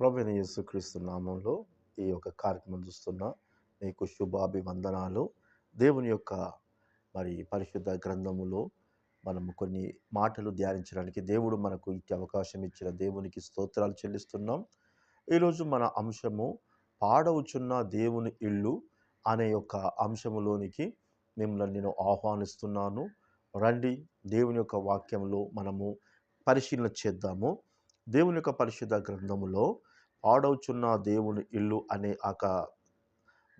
ప్రభువైన యేసుక్రీస్తు నామంలో ఈ యొక్క కార్యక్రమం చూస్తున్న. మీకు శుభాభివందనాలు. దేవుని యొక్క మరి పరిశుద్ధ గ్రంథములో మనము కొన్ని మాటలు ధ్యానించడానికి దేవుడు మనకు ఇచ్చే అవకాశం ఇచ్చిన దేవునికి స్తోత్రాలు చెల్లిస్తున్నాం. ఈరోజు మన అంశము పాడవుచున్న దేవుని ఇల్లు అనే యొక్క అంశములోనికి మిమ్మల్ని నేను ఆహ్వానిస్తున్నాను. రండి దేవుని యొక్క వాక్యంలో మనము పరిశీలన చేద్దాము. దేవుని యొక్క పరిశుద్ధ గ్రంథములో ఆడవుచున్న దేవుని ఇల్లు అనే ఒక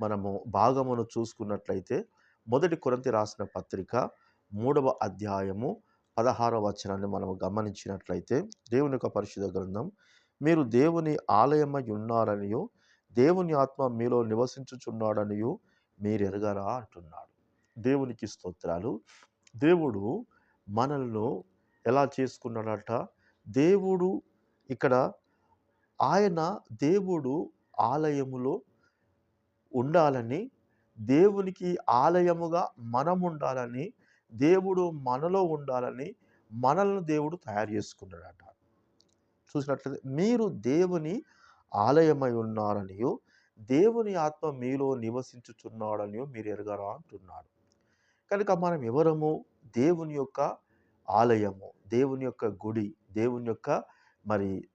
మనము భాగమును చూసుకున్నట్లయితే మొదటి కొరంతి రాసిన పత్రిక మూడవ అధ్యాయము పదహారవ వచనాన్ని మనము గమనించినట్లయితే దేవుని యొక్క పరిశుద్ధ గ్రంథం మీరు దేవుని ఆలయమై ఉన్నారనియో దేవుని ఆత్మ మీలో నివసించుచున్నాడనియో మీరు ఎరగరా అంటున్నాడు. దేవునికి స్తోత్రాలు. దేవుడు మనల్ని ఎలా చేసుకున్నాడట? దేవుడు ఇక్కడ ఆయన దేవుడు ఆలయములో ఉండాలని దేవునికి ఆలయముగా మనం ఉండాలని దేవుడు మనలో ఉండాలని మనల్ని దేవుడు తయారు చేసుకున్నాడట. చూసినట్లయితే మీరు దేవుని ఆలయమై ఉన్నారనియో దేవుని ఆత్మ మీలో నివసించుచున్నాడనియో మీరు ఎరగరా అంటున్నాడు. కనుక మనం ఎవరము? దేవుని యొక్క ఆలయము దేవుని యొక్క గుడి దేవుని యొక్క మరి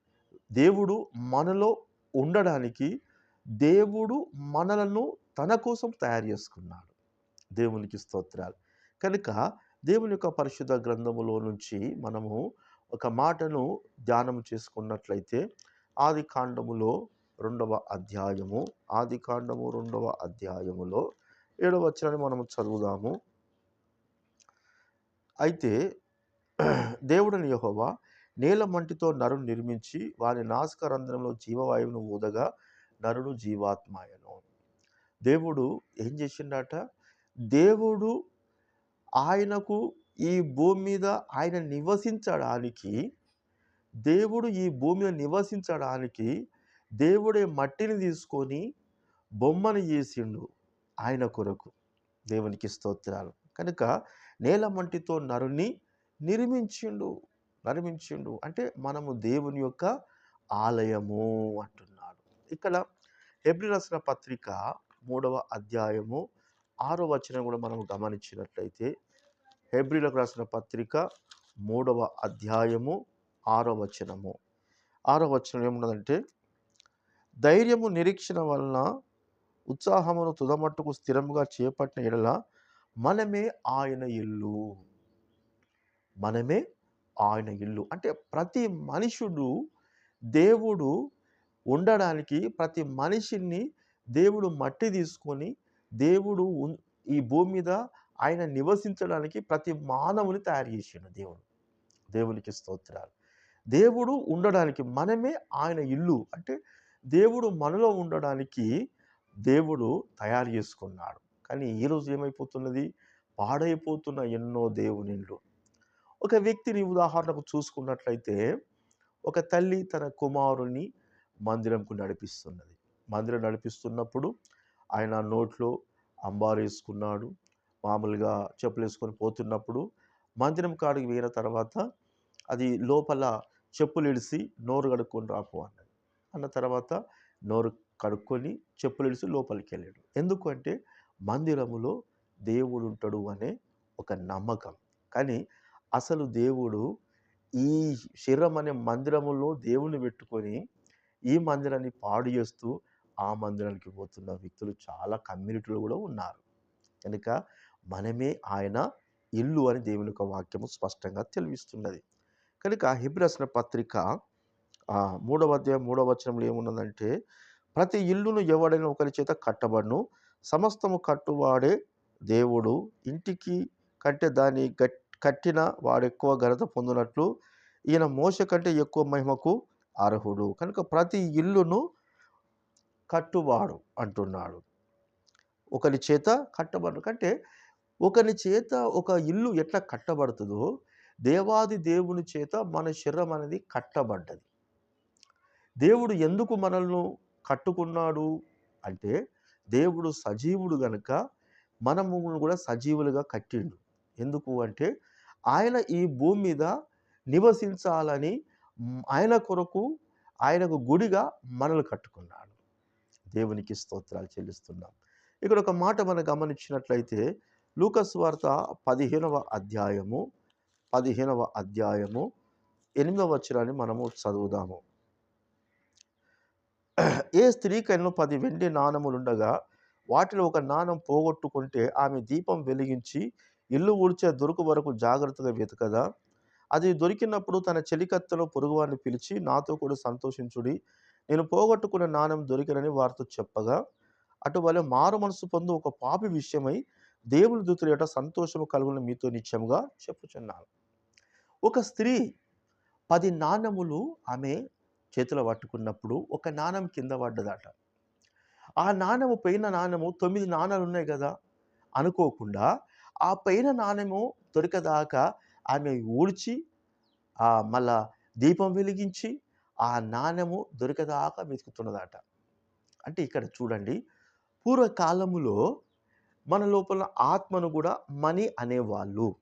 దేవుడు మనలో ఉండడానికి దేవుడు మనలను తన కోసం తయారు చేసుకున్నాడు. దేవునికి స్తోత్రాలు. కనుక దేవుని యొక్క పరిశుద్ధ గ్రంథములో నుంచి మనము ఒక మాటను ధ్యానం చేసుకున్నట్లయితే ఆది కాండములో రెండవ అధ్యాయము ఆది కాండము రెండవ అధ్యాయములో ఏడవ వచనాన్ని మనము చదువుదాము. అయితే దేవుడని యహోవా నేల మంటితో నరుని నిర్మించి వారి నాసిక రంధ్రంలో జీవవాయువును ఊదగా నరుడు జీవాత్మాయను. దేవుడు ఏం చేసిండట? దేవుడు ఆయనకు ఈ భూమి మీద ఆయన నివసించడానికి దేవుడు ఈ భూమి నివసించడానికి దేవుడే మట్టిని తీసుకొని బొమ్మను చేసిండు ఆయన కొరకు. దేవునికి స్తోత్రాలు. కనుక నేల మంటితో నరుని నిర్మించిండు. నిర్మించిండు అంటే మనము దేవుని యొక్క ఆలయము అంటున్నాడు. ఇక్కడ ఎబ్రి రాసిన పత్రిక మూడవ అధ్యాయము ఆరో వచనం కూడా మనం గమనించినట్లయితే హెబ్రిలకు రాసిన పత్రిక మూడవ అధ్యాయము ఆరో వచనము. ఆరో వచనం ఏమున్నదంటే ధైర్యము నిరీక్షణ వలన ఉత్సాహమును తుదమట్టుకు స్థిరముగా చేపట్టిన ఎడల మనమే ఆయన ఇల్లు. మనమే ఆయన ఇల్లు. అంటే ప్రతి మనుషుడు దేవుడు ఉండడానికి ప్రతి మనిషిని దేవుడు మట్టి తీసుకొని దేవుడు ఈ భూమి మీద ఆయన నివసించడానికి ప్రతి మానవుని తయారు చేసిండు దేవుడు. దేవునికి స్తోత్రాలు. దేవుడు ఉండడానికి మనమే ఆయన ఇల్లు. అంటే దేవుడు మనలో ఉండడానికి దేవుడు తయారు చేసుకున్నాడు. కానీ ఈరోజు ఏమైపోతున్నది? పాడైపోతున్న ఎన్నో దేవుని ఒక వ్యక్తిని ఉదాహరణకు చూసుకున్నట్లయితే ఒక తల్లి తన కుమారుని మందిరంకు నడిపిస్తున్నది. మందిరం నడిపిస్తున్నప్పుడు ఆయన నోట్లో అంబారు వేసుకున్నాడు మామూలుగా చెప్పులు వేసుకొని పోతున్నప్పుడు మందిరం కాడికి పోయిన తర్వాత అది లోపల చెప్పులు ఇడిసి నోరు కడుక్కొని రాపు అన్నది. అన్న తర్వాత నోరు కడుక్కొని చెప్పులు ఇడిసి లోపలికి వెళ్ళాడు ఎందుకంటే మందిరములో దేవుడు ఉంటాడు అనే ఒక నమ్మకం. కానీ అసలు దేవుడు ఈ శరీరం అనే మందిరములో దేవుని పెట్టుకొని ఈ మందిరాన్ని పాడు చేస్తూ ఆ మందిరానికి పోతున్న వ్యక్తులు చాలా కమ్యూనిటీలు కూడా ఉన్నారు. కనుక మనమే ఆయన ఇల్లు అని దేవుని యొక్క వాక్యము స్పష్టంగా తెలివిస్తున్నది. కనుక హిబ్రస్న పత్రిక మూడవ అధ్యాయం మూడవ వచనంలో ఏమున్నదంటే ప్రతి ఇల్లును ఎవడైనా ఒకరి చేత కట్టబడును. సమస్తము కట్టువాడే దేవుడు. ఇంటికి కంటే దాని గట్ కట్టిన వాడు ఎక్కువ ఘనత పొందినట్లు ఈయన మోస కంటే ఎక్కువ మహిమకు అర్హుడు. కనుక ప్రతి ఇల్లును కట్టువాడు అంటున్నాడు. ఒకరి చేత కట్టబడు అంటే ఒకరి చేత ఒక ఇల్లు ఎట్లా కట్టబడుతుందో దేవాది దేవుని చేత మన శరీరం అనేది కట్టబడ్డది. దేవుడు ఎందుకు మనల్ని కట్టుకున్నాడు అంటే దేవుడు సజీవుడు గనుక మనము కూడా సజీవులుగా కట్టిండు. ఎందుకు అంటే ఆయన ఈ భూమి మీద నివసించాలని ఆయన కొరకు ఆయనకు గుడిగా మనలు కట్టుకున్నాడు. దేవునికి స్తోత్రాలు చెల్లిస్తున్నాం. ఇక్కడ ఒక మాట మనం గమనించినట్లయితే లూకస్ వార్త పదిహేనవ అధ్యాయము పదిహేనవ అధ్యాయము ఎనిమిదవ వచనాన్ని మనము చదువుదాము. ఏ స్త్రీకైనా పది వెండి నాణములుండగా వాటిలో ఒక నాణం పోగొట్టుకుంటే ఆమె దీపం వెలిగించి ఇల్లు ఊడ్చే దొరుకు వరకు జాగ్రత్తగా వెతకదా? అది దొరికినప్పుడు తన చెలికత్తెలో పొరుగువారిని పిలిచి నాతో కూడా సంతోషించుడి. నేను పోగొట్టుకున్న నాణం దొరికినని వారితో చెప్పగా అటువలే మారు మనసు పొందు ఒక పాపి విషయమై దేవుని దూతులు ఎట సంతోషము కలుగున మీతో నిత్యముగా చెప్పుచున్నాను. ఒక స్త్రీ పది నాణములు ఆమె చేతిలో పట్టుకున్నప్పుడు ఒక నాణం కింద పడ్డదట. ఆ నాణము పైన నాణము తొమ్మిది నాణాలు ఉన్నాయి కదా? అనుకోకుండా ఆ పైన నాణెము దొరికదాకా ఆమె ఊడ్చి ఆ మళ్ళా దీపం వెలిగించి ఆ నాణెము దొరికదాకా వెతుకుతున్నదట. అంటే ఇక్కడ చూడండి పూర్వకాలములో మన లోపల ఆత్మను కూడా మనీ అనేవాళ్ళు.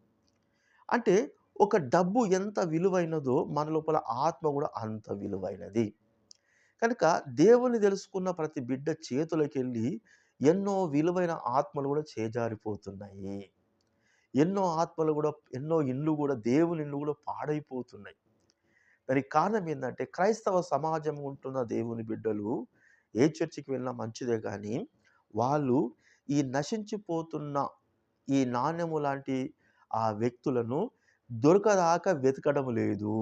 అంటే ఒక డబ్బు ఎంత విలువైనదో మన లోపల ఆత్మ కూడా అంత విలువైనది. కనుక దేవుని తెలుసుకున్న ప్రతి బిడ్డ చేతులకి వెళ్ళి ఎన్నో విలువైన ఆత్మలు కూడా చేజారిపోతున్నాయి. ఎన్నో ఆత్మలు కూడా ఎన్నో ఇండ్లు కూడా దేవుని ఇండ్లు కూడా పాడైపోతున్నాయి. దానికి కారణం ఏంటంటే క్రైస్తవ సమాజం ఉంటున్న దేవుని బిడ్డలు ఏ చర్చికి వెళ్ళినా మంచిదే కానీ వాళ్ళు ఈ నశించిపోతున్న ఈ నాణ్యము లాంటి ఆ వ్యక్తులను దొరకదాకా వెతకడం లేదు.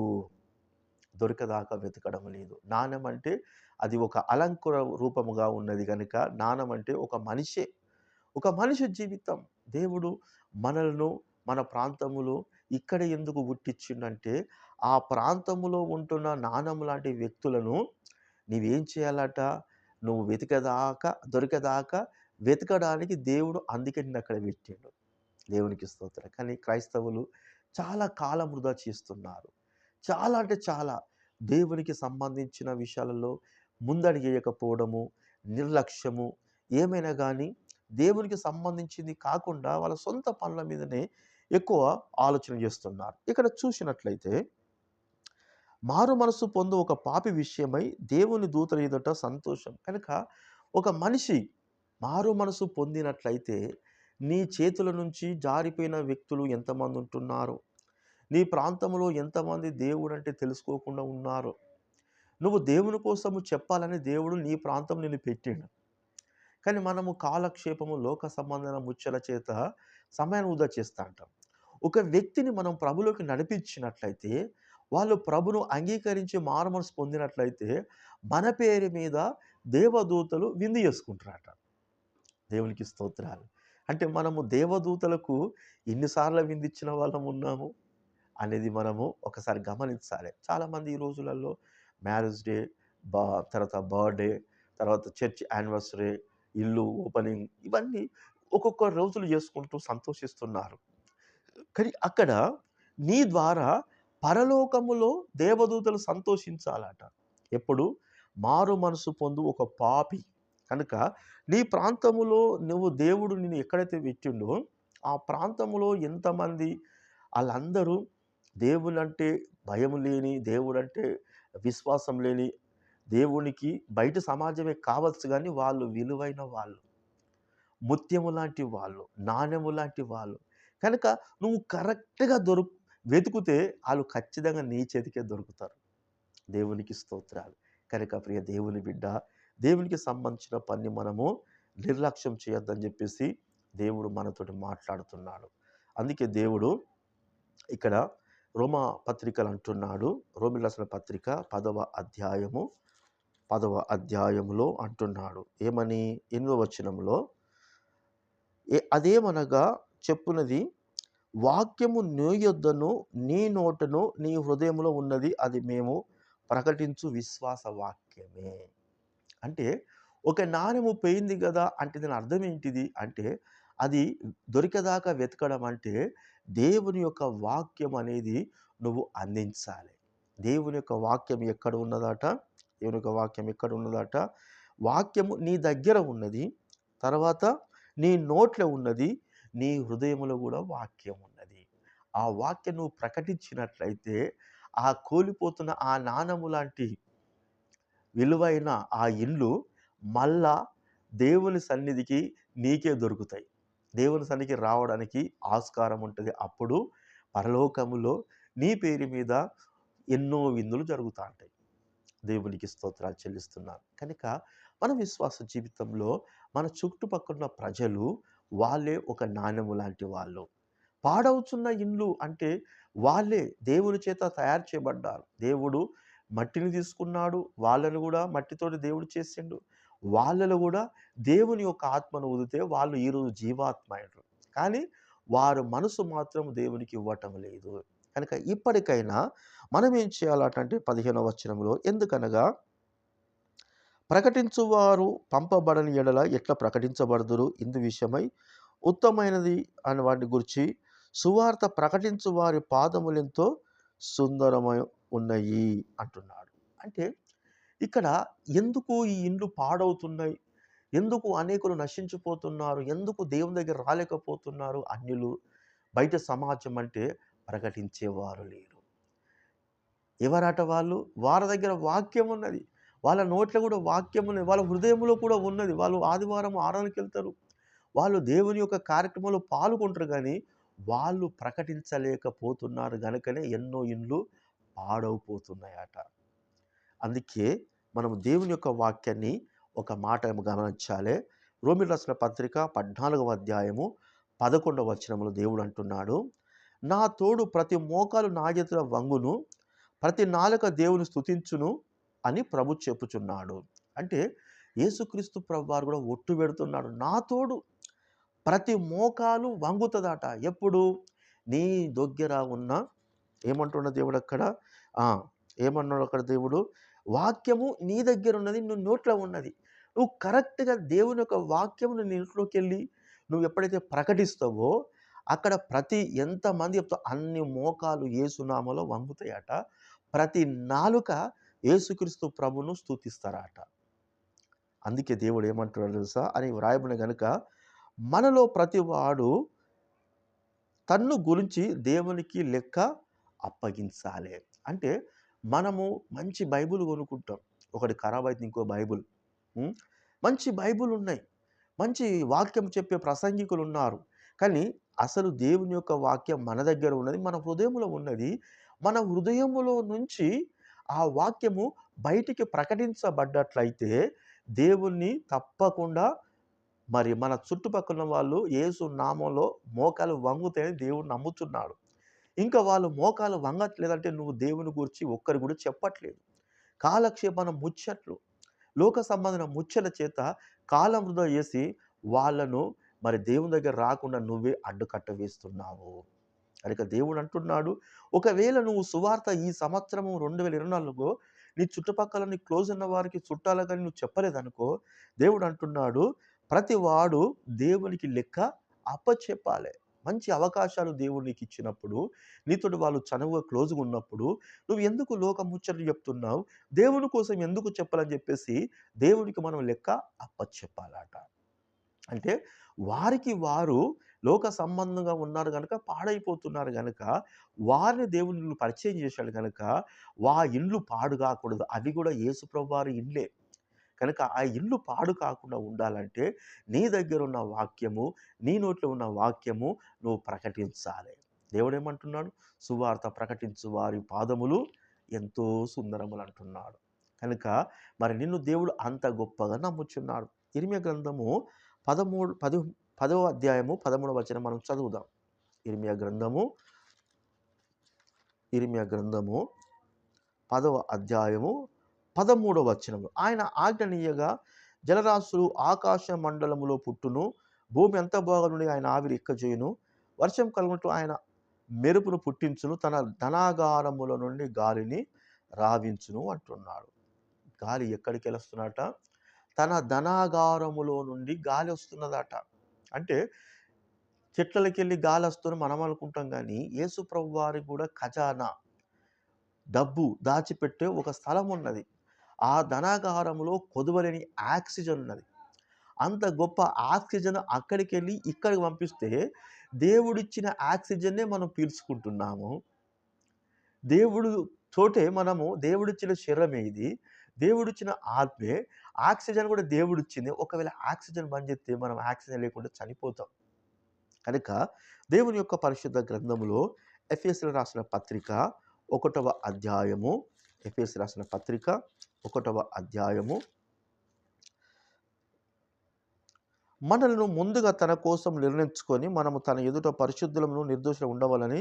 దొరకదాకా వెతకడం లేదు. నాణ్యం అంటే అది ఒక అలంకుర రూపముగా ఉన్నది కనుక నాణం అంటే ఒక మనిషే ఒక మనిషి జీవితం. దేవుడు మనలను మన ప్రాంతములో ఇక్కడ ఎందుకు పుట్టించిండంటే ఆ ప్రాంతములో ఉంటున్న నాణం లాంటి వ్యక్తులను నీవేం చేయాలట? నువ్వు వెతికదాకా దొరికదాకా వెతకడానికి దేవుడు అందుకే నిన్ను అక్కడ పెట్టిండు. దేవునికి స్తోత్రం. కానీ క్రైస్తవులు చాలా కాలం వృధా చేస్తున్నారు. చాలా అంటే చాలా. దేవునికి సంబంధించిన విషయాలలో ముందడిగేయకపోవడము నిర్లక్ష్యము ఏమైనా కానీ దేవునికి సంబంధించింది కాకుండా వాళ్ళ సొంత పనుల మీదనే ఎక్కువ ఆలోచన చేస్తున్నారు. ఇక్కడ చూసినట్లయితే మారు మనసు పొందు ఒక పాపి విషయమై దేవుని దూతల ఎదుట సంతోషం. కనుక ఒక మనిషి మారు మనసు పొందినట్లయితే నీ చేతుల నుంచి జారిపోయిన వ్యక్తులు ఎంతమంది ఉంటున్నారు? నీ ప్రాంతంలో ఎంతమంది దేవుడు అంటే తెలుసుకోకుండా ఉన్నారు? నువ్వు దేవుని కోసము చెప్పాలని దేవుడు నీ ప్రాంతం నిన్ను పెట్టిండు. కానీ మనము కాలక్షేపము లోక సంబంధమైన ముచ్చల చేత సమయాన్ని వృధా చేస్తూ అంటాం. ఒక వ్యక్తిని మనం ప్రభులోకి నడిపించినట్లయితే వాళ్ళు ప్రభును అంగీకరించి మారుమనసు పొందినట్లయితే మన పేరు మీద దేవదూతలు విందు చేసుకుంటారట దేవునికి స్తోత్రాలు. అంటే మనము దేవదూతలకు ఎన్నిసార్లు విందిచ్చిన వాళ్ళం ఉన్నాము అనేది మనము ఒకసారి గమనించాలి. చాలామంది ఈ రోజులలో మ్యారేజ్ డే బా తర్వాత బర్త్డే తర్వాత చర్చ్ యానివర్సరీ ఇల్లు ఓపెనింగ్ ఇవన్నీ ఒక్కొక్క రోజులు చేసుకుంటూ సంతోషిస్తున్నారు. కానీ అక్కడ నీ ద్వారా పరలోకములో దేవదూతలు సంతోషించాలట. ఎప్పుడు? మారు మనసు పొందు ఒక పాపి. కనుక నీ ప్రాంతములో నువ్వు దేవుడు నిన్ను ఎక్కడైతే పెట్టిండో ఆ ప్రాంతములో ఎంతమంది వాళ్ళందరూ దేవుడు అంటే భయం లేని దేవుడు అంటే విశ్వాసం లేని దేవునికి బయట సమాజమే కావచ్చు కానీ వాళ్ళు విలువైన వాళ్ళు. ముత్యము లాంటి వాళ్ళు నాణ్యము లాంటి వాళ్ళు. కనుక నువ్వు కరెక్ట్గా దొరుకు వెతుకుతే వాళ్ళు ఖచ్చితంగా నీ చేతికే దొరుకుతారు. దేవునికి స్తోత్రాలు. కనుక ప్రియ దేవుని బిడ్డ దేవునికి సంబంధించిన పని మనము నిర్లక్ష్యం చేయొద్దని చెప్పేసి దేవుడు మనతోటి మాట్లాడుతున్నాడు. అందుకే దేవుడు ఇక్కడ రోమా పత్రికలు అంటున్నాడు. రోమి పత్రిక పదవ అధ్యాయము పదవ అధ్యాయములో అంటున్నాడు. ఏమని? ఎనిమిదవ వచనంలో ఏ అదేమనగా చెప్పునది వాక్యము నీ యొద్దను నీ నోటను నీ హృదయంలో ఉన్నది అది మేము ప్రకటించు విశ్వాస వాక్యమే. అంటే ఒక నాణ్యము పోయింది కదా? అంటే దాని అర్థం ఏంటిది? అంటే అది దొరికేదాకా వెతకడం అంటే దేవుని యొక్క వాక్యం అనేది నువ్వు అందించాలి. దేవుని యొక్క వాక్యం ఎక్కడ ఉన్నదట? దేవుని యొక్క వాక్యం ఎక్కడ ఉన్నదట? వాక్యము నీ దగ్గర ఉన్నది తర్వాత నీ నోట్లో ఉన్నది నీ హృదయంలో కూడా వాక్యం ఉన్నది. ఆ వాక్యం నువ్వు ప్రకటించినట్లయితే ఆ కోల్పోతున్న ఆ నాణము లాంటి విలువైన ఆ ఇండ్లు మళ్ళా దేవుని సన్నిధికి నీకే దొరుకుతాయి. దేవుని సన్నిధికి రావడానికి ఆస్కారం ఉంటుంది. అప్పుడు పరలోకములో నీ పేరు మీద ఎన్నో విందులు జరుగుతూ ఉంటాయి దేవునికి స్తోత్రాలు చెల్లిస్తున్నాను. కనుక మన విశ్వాస జీవితంలో మన చుట్టుపక్కల ప్రజలు వాళ్ళే ఒక నాణ్యము లాంటి వాళ్ళు. పాడవుతున్న ఇండ్లు అంటే వాళ్ళే దేవుని చేత తయారు చేయబడ్డారు. దేవుడు మట్టిని తీసుకున్నాడు వాళ్ళను కూడా మట్టితోటి దేవుడు చేసిండు. వాళ్ళలో కూడా దేవుని యొక్క ఆత్మను ఉదితే వాళ్ళు ఈరోజు జీవాత్మయుడు కానీ వారు మనసు మాత్రం దేవునికి ఇవ్వటం లేదు. కనుక ఇప్పటికైనా మనం ఏం చేయాలంటే పదిహేనవ వచనంలో ఎందుకనగా ప్రకటించువారు పంపబడని ఎడల ఎట్లా ప్రకటించబడదురు? ఇందు విషయమై ఉత్తమైనది అని వాటిని గురించి సువార్త ప్రకటించు వారి పాదములెంతో సుందరమై ఉన్నాయి అంటున్నాడు. అంటే ఇక్కడ ఎందుకు ఈ ఇండ్లు పాడవుతున్నాయి? ఎందుకు అనేకులు నశించిపోతున్నారు? ఎందుకు దేవుని దగ్గర రాలేకపోతున్నారు? అన్యులు బయట సమాజం అంటే ప్రకటించేవారు లేరు. ఎవరాట వాళ్ళు? వారి దగ్గర వాక్యం ఉన్నది. వాళ్ళ నోట్లో కూడా వాక్యం ఉన్నది. వాళ్ళ హృదయంలో కూడా ఉన్నది. వాళ్ళు ఆదివారం ఆరానికి వెళ్తారు. వాళ్ళు దేవుని యొక్క కార్యక్రమంలో పాల్గొంటారు కానీ వాళ్ళు ప్రకటించలేకపోతున్నారు కనుకనే ఎన్నో ఇండ్లు పాడైపోతున్నాయట అందుకే మనం దేవుని యొక్క వాక్యాన్ని ఒక మాట గమనించాలి. రోమిల్ రాసిన పత్రిక పద్నాలుగవ అధ్యాయము పదకొండవ వచనంలో దేవుడు అంటున్నాడు. నా తోడు ప్రతి మోకాలు నాగేతుల వంగును ప్రతి నాలుక దేవుని స్తుతించును అని ప్రభు చెప్పుచున్నాడు. అంటే యేసుక్రీస్తు ప్రభు వారు కూడా ఒట్టు పెడుతున్నాడు. నా తోడు ప్రతి మోకాలు వంగుతుందట. ఎప్పుడు? నీ దగ్గర ఉన్న ఏమంటున్న దేవుడు అక్కడ? ఏమన్నాడు అక్కడ దేవుడు? వాక్యము నీ దగ్గర ఉన్నది నువ్వు నోట్లో ఉన్నది. నువ్వు కరెక్ట్గా దేవుని యొక్క వాక్యమును నీ ఇంట్లోకి వెళ్ళి నువ్వు ఎప్పుడైతే ప్రకటిస్తావో అక్కడ ప్రతి ఎంతమంది చెప్తా అన్ని మోకాలు ఏసునామలో వంగుతాయట. ప్రతి నాలుక ఏసుక్రీస్తు ప్రభును స్తుతిస్తారట. అందుకే దేవుడు ఏమంటున్నాడు తెలుసా అని వ్రాయబడిన గనుక మనలో ప్రతివాడు తన్ను గురించి దేవునికి లెక్క అప్పగించాలి. అంటే మనము మంచి బైబిల్ కొనుక్కుంటాం. ఒకటి ఖరాబ్ అయితే ఇంకో బైబిల్. మంచి బైబుల్ ఉన్నాయి. మంచి వాక్యం చెప్పే ప్రసంగికులు ఉన్నారు. కానీ అసలు దేవుని యొక్క వాక్యం మన దగ్గర ఉన్నది మన హృదయంలో ఉన్నది. మన హృదయములో నుంచి ఆ వాక్యము బయటికి ప్రకటించబడ్డట్లయితే దేవుణ్ణి తప్పకుండా మరి మన చుట్టుపక్కల వాళ్ళు యేసు నామంలో మోకాలు వంగుతాయని దేవుడు నమ్ముతున్నాడు. ఇంకా వాళ్ళు మోకాలు వంగట్లేదంటే నువ్వు దేవుని గురించి ఒక్కరు కూడా చెప్పట్లేదు. కాలక్షేపణ ముచ్చట్లు లోక సంబంధమైన ముచ్చల చేత కాలం వృధా చేసి వాళ్ళను మరి దేవుని దగ్గర రాకుండా నువ్వే అడ్డుకట్ట వేస్తున్నావు. కనుక దేవుడు అంటున్నాడు ఒకవేళ నువ్వు సువార్త ఈ సంవత్సరము రెండు వేల ఇరవై నాలుగులో నీ చుట్టుపక్కల నీ క్లోజ్ ఉన్న వారికి చుట్టాల కానీ నువ్వు చెప్పలేదనుకో దేవుడు అంటున్నాడు ప్రతి వాడు దేవునికి లెక్క అప్పచెప్పాలి. మంచి అవకాశాలు దేవుడు నీకు ఇచ్చినప్పుడు నీతోటి వాళ్ళు చనువుగా క్లోజ్గా ఉన్నప్పుడు నువ్వు ఎందుకు లోక ముచ్చట్లు చెప్తున్నావు? దేవుని కోసం ఎందుకు చెప్పాలని చెప్పేసి దేవునికి మనం లెక్క అప్పచెప్పాలట. అంటే వారికి వారు లోక సంబంధంగా ఉన్నారు కనుక పాడైపోతున్నారు కనుక వారిని దేవుని పరిచయం చేశాడు కనుక వా ఇండ్లు పాడు కాకూడదు. అవి కూడా యేసుప్రభు వారి ఇండ్లే. కనుక ఆ ఇల్లు పాడు కాకుండా ఉండాలంటే నీ దగ్గర ఉన్న వాక్యము నీ నోట్లో ఉన్న వాక్యము నువ్వు ప్రకటించాలి. దేవుడు ఏమంటున్నాడు సువార్త ప్రకటించు వారి పాదములు ఎంతో సుందరములు అంటున్నాడు. కనుక మరి నిన్ను దేవుడు అంత గొప్పగా నమ్ముచున్నాడు. ఇరిమ గ్రంథము పదమూడు పది పదవ అధ్యాయము పదమూడవ వచనం మనం చదువుదాం. ఇరిమియా గ్రంథము ఇరిమియా గ్రంథము పదవ అధ్యాయము పదమూడవ వచనము. ఆయన ఆజ్ఞనీయగా జలరాశులు ఆకాశ మండలములో పుట్టును భూమి ఎంత నుండి ఆయన ఆవిరి ఎక్కజేయును. వర్షం కలుగునట్టు ఆయన మెరుపును పుట్టించును తన ధనాగారముల నుండి గాలిని రావించును అంటున్నాడు. గాలి ఎక్కడికి వెళ్ళొస్తున్నట తన ధనాగారములో నుండి గాలి వస్తున్నదట. అంటే చెట్లకి వెళ్ళి గాలి వస్తుంది మనం అనుకుంటాం కానీ యేసు ప్రభు వారికి కూడా ఖజానా. డబ్బు దాచిపెట్టే ఒక స్థలం ఉన్నది. ఆ ధనాగారంలో కొదవలేని ఆక్సిజన్ ఉన్నది. అంత గొప్ప ఆక్సిజన్ అక్కడికి వెళ్ళి ఇక్కడికి పంపిస్తే దేవుడిచ్చిన ఆక్సిజన్నే మనం పీల్చుకుంటున్నాము. దేవుడు చోటే మనము దేవుడిచ్చిన శరీరమే ఇది. దేవుడిచ్చిన ఆత్మే ఆక్సిజన్ కూడా దేవుడిచ్చింది. ఒకవేళ ఆక్సిజన్ బంద్ చేస్తే మనం ఆక్సిజన్ లేకుండా చనిపోతాం. కనుక దేవుని యొక్క పరిశుద్ధ గ్రంథములో ఎఫ్ఎస్ఎల్ రాసిన పత్రిక ఒకటవ అధ్యాయము ఎఫ్ఎస్ రాసిన పత్రిక ఒకటవ అధ్యాయము. మనలను ముందుగా తన కోసం నిర్ణయించుకొని మనము తన ఎదుట పరిశుద్ధులను నిర్దోషులు ఉండవాలని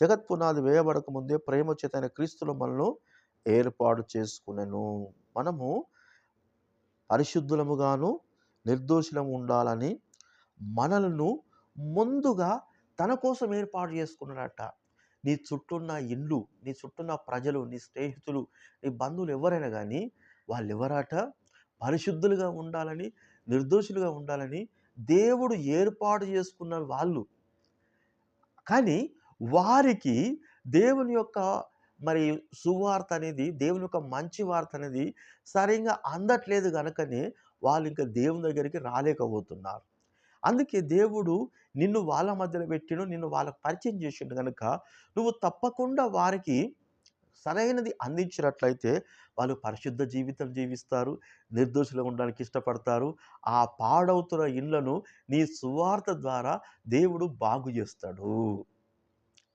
జగత్ పునాది వేయబడక ముందే ప్రేమ చేతైన క్రీస్తులు మనను ఏర్పాటు చేసుకునేను. మనము పరిశుద్ధులముగాను నిర్దోషులము ఉండాలని మనలను ముందుగా తన కోసం ఏర్పాటు చేసుకున్నాడట. నీ చుట్టూన్న ఇల్లు నీ చుట్టూన్న ప్రజలు నీ స్నేహితులు నీ బంధువులు ఎవరైనా కానీ వాళ్ళు ఎవరట పరిశుద్ధులుగా ఉండాలని నిర్దోషులుగా ఉండాలని దేవుడు ఏర్పాటు చేసుకున్న వాళ్ళు. కానీ వారికి దేవుని యొక్క మరి సువార్త అనేది దేవుని యొక్క మంచి వార్త అనేది సరిగ్గా అందట్లేదు కనుకనే వాళ్ళు ఇంకా దేవుని దగ్గరికి రాలేకపోతున్నారు. అందుకే దేవుడు నిన్ను వాళ్ళ మధ్యలో పెట్టిను నిన్ను వాళ్ళకు పరిచయం చేసిండు కనుక నువ్వు తప్పకుండా వారికి సరైనది అందించినట్లయితే వాళ్ళు పరిశుద్ధ జీవితం జీవిస్తారు నిర్దోషులుగా ఉండడానికి ఇష్టపడతారు ఆ పాడవుతున్న ఇళ్ళను నీ సువార్త ద్వారా దేవుడు బాగు చేస్తాడు.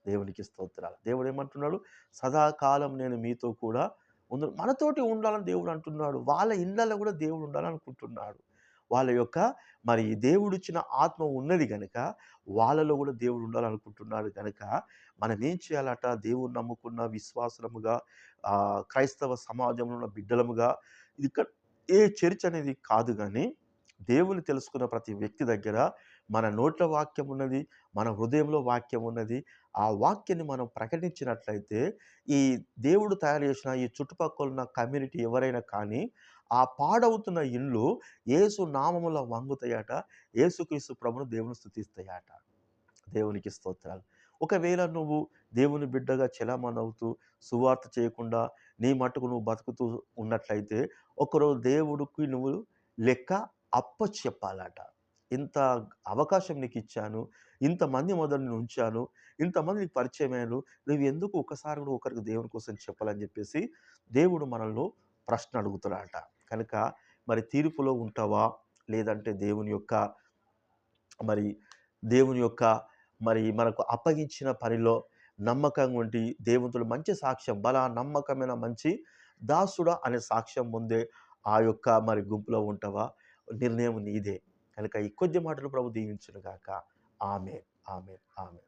దేవునికి స్తోత్రాలు. దేవుడు ఏమంటున్నాడు? సదాకాలం నేను మీతో కూడా ఉండు మనతోటి ఉండాలని దేవుడు అంటున్నాడు. వాళ్ళ ఇళ్ళలో కూడా దేవుడు ఉండాలనుకుంటున్నాడు వాళ్ళ యొక్క మరి దేవుడిచ్చిన ఆత్మ ఉన్నది కనుక వాళ్ళలో కూడా దేవుడు ఉండాలనుకుంటున్నాడు కనుక మనం ఏం చేయాలట? దేవుడు నమ్ముకున్న విశ్వాసముగా క్రైస్తవ సమాజంలో ఉన్న బిడ్డలముగా ఇది ఇక్కడ ఏ చర్చ్ అనేది కాదు కానీ దేవుని తెలుసుకున్న ప్రతి వ్యక్తి దగ్గర మన నోట్ల వాక్యం ఉన్నది మన హృదయంలో వాక్యం ఉన్నది ఆ వాక్యాన్ని మనం ప్రకటించినట్లయితే ఈ దేవుడు తయారు చేసిన ఈ చుట్టుపక్కల ఉన్న కమ్యూనిటీ ఎవరైనా కానీ ఆ పాడవుతున్న ఇండ్లు ఏసు నామముల వంగుతాయట ఏసుక్రీస్తు ప్రభును దేవుని స్థుతిస్తాయట. దేవునికి స్తోత్రాలు. ఒకవేళ నువ్వు దేవుని బిడ్డగా చెలమనవుతూ సువార్త చేయకుండా నీ మట్టుకు నువ్వు బతుకుతూ ఉన్నట్లయితే ఒకరోజు దేవుడికి నువ్వు లెక్క అప్ప చెప్పాలట ఇంత అవకాశం నీకు ఇచ్చాను ఇంతమంది మొదలు నేను ఉంచాను ఇంతమంది నీకు పరిచయం అయ్యాను నువ్వు ఎందుకు ఒకసారి కూడా ఒకరికి దేవుని కోసం చెప్పాలని చెప్పేసి దేవుడు మనల్ని ప్రశ్న అడుగుతున్నాడట. కనుక మరి తీర్పులో ఉంటావా? లేదంటే దేవుని యొక్క మరి దేవుని యొక్క మరి మనకు అప్పగించిన పనిలో నమ్మకంగా ఉండి దేవుతుడు మంచి సాక్ష్యం బల నమ్మకమైన మంచి దాసుడా అనే సాక్ష్యం ముందే ఆ యొక్క మరి గుంపులో ఉంటావా? నిర్ణయం నీదే. కనుక ఈ కొద్ది మాటలు ప్రభు దీవించును గాక ఆమె ఆమె ఆమె